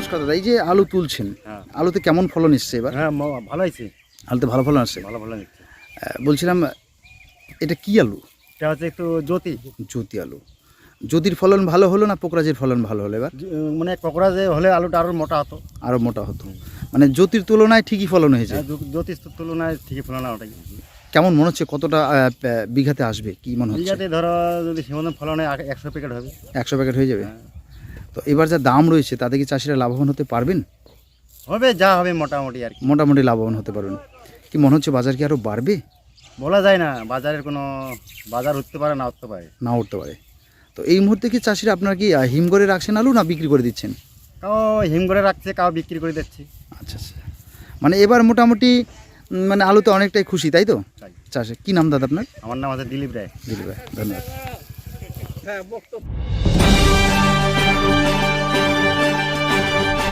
নমস্কার দাদা এই যে আলু তুলছেন হ্যাঁ। আলুতে কেমন ফলন এসছে এবার? হ্যাঁ ভালো হয়েছে। আলুতে ভালো ফলন আসছে? ভালো ভালো নিচ্ছে বলছিলাম এটা কি আলু? এটা হচ্ছে একটু জ্যোতি। জ্যোতি আলু। জ্যোতির ফলন ভালো হলো না পোকরাজের ফলন ভালো হলো এবার? মানে ককরা যে হলে আলুটা আরও মোটা হতো। আরও মোটা হতো। মানে জ্যোতির তুলনায় ঠিকই ফলন হয়েছে? হ্যাঁ, জ্যো- জ্যোতিষ তুলনায় ঠিকই ফলন ওটাই কেমন মনে হচ্ছে কতটা বিঘাতে আসবে কি মনে হচ্ছে? বিঘাতে ধরো যদি সীমান্ত ফলন হয় একশো প্যাকেট হবে। একশো প্যাকেট হয়ে যাবে? হ্যাঁ। তো এবার যা দাম রয়েছে তাতে কি চাষিরা লাভবান হতে পারবেন? হবে যা হবে মোটামুটি আর কি। মোটামুটি লাভবান হতে পারবেন। কি মনে হচ্ছে বাজার কি আরও বাড়বে? বলা যায় না বাজারের কোনো বাজার উঠতে পারে না উঠতে পারে। না উঠতে পারে। তো এই মুহূর্তে কি চাষিরা আপনার কি আহ, হিম করে রাখছেন আলু না বিক্রি করে দিচ্ছেন? কাউ হিম করে রাখছে কাউ বিক্রি করে দিচ্ছি। আচ্ছা আচ্ছা। মানে এবার মোটামুটি মানে আলুতে অনেকটাই খুশি তাই তো? তাই। চাষে কি নাম দাদা আপনার? আমার নাম আছে দিলীপ রায়। দিলীপ রায় ধন্যবাদ।